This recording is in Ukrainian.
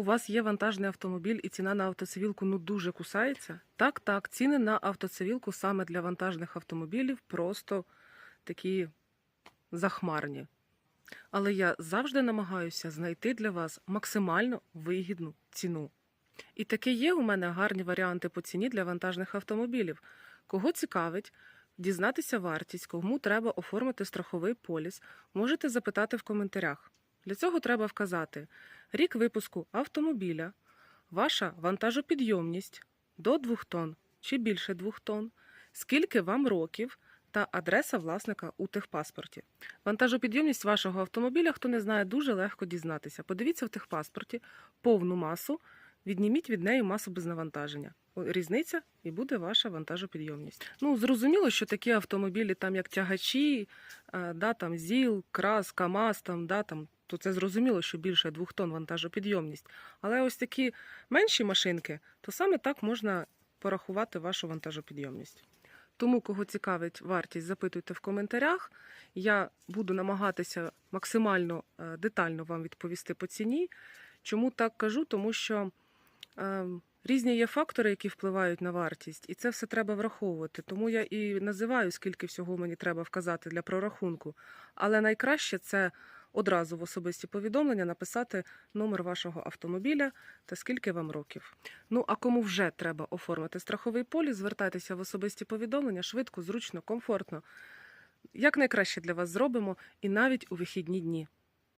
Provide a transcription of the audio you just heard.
у вас є вантажний автомобіль і ціна на автоцивілку ну дуже кусається. Так, так, ціни на автоцивілку саме для вантажних автомобілів просто такі захмарні. Але я завжди намагаюся знайти для вас максимально вигідну ціну. І таке є у мене гарні варіанти по ціні для вантажних автомобілів. Кого цікавить, дізнатися вартість, кому треба оформити страховий поліс, можете запитати в коментарях. Для цього треба вказати рік випуску автомобіля, ваша вантажопідйомність до 2 тонн чи більше 2 тонн, скільки вам років та адреса власника у техпаспорті. Вантажопідйомність вашого автомобіля, хто не знає, дуже легко дізнатися. Подивіться в техпаспорті повну масу, відніміть від неї масу без навантаження. Різниця і буде ваша вантажопідйомність. Ну, зрозуміло, що такі автомобілі, там як тягачі, е, да, там ЗІЛ, КРАС, КАМАЗ, там, да, там, то це зрозуміло, що більше двох тонн вантажопідйомність. Але ось такі менші машинки, то саме так можна порахувати вашу вантажопідйомність. Тому, кого цікавить вартість, запитуйте в коментарях. Я буду намагатися максимально е, детально вам відповісти по ціні. Чому так кажу? Тому що е, різні є фактори, які впливають на вартість, і це все треба враховувати. Тому я і називаю, скільки всього мені треба вказати для прорахунку. Але найкраще це одразу в особисті повідомлення написати номер вашого автомобіля та скільки вам років. Ну а кому вже треба оформити страховий поліс, звертайтеся в особисті повідомлення швидко, зручно, комфортно. Як найкраще для вас зробимо і навіть у вихідні дні.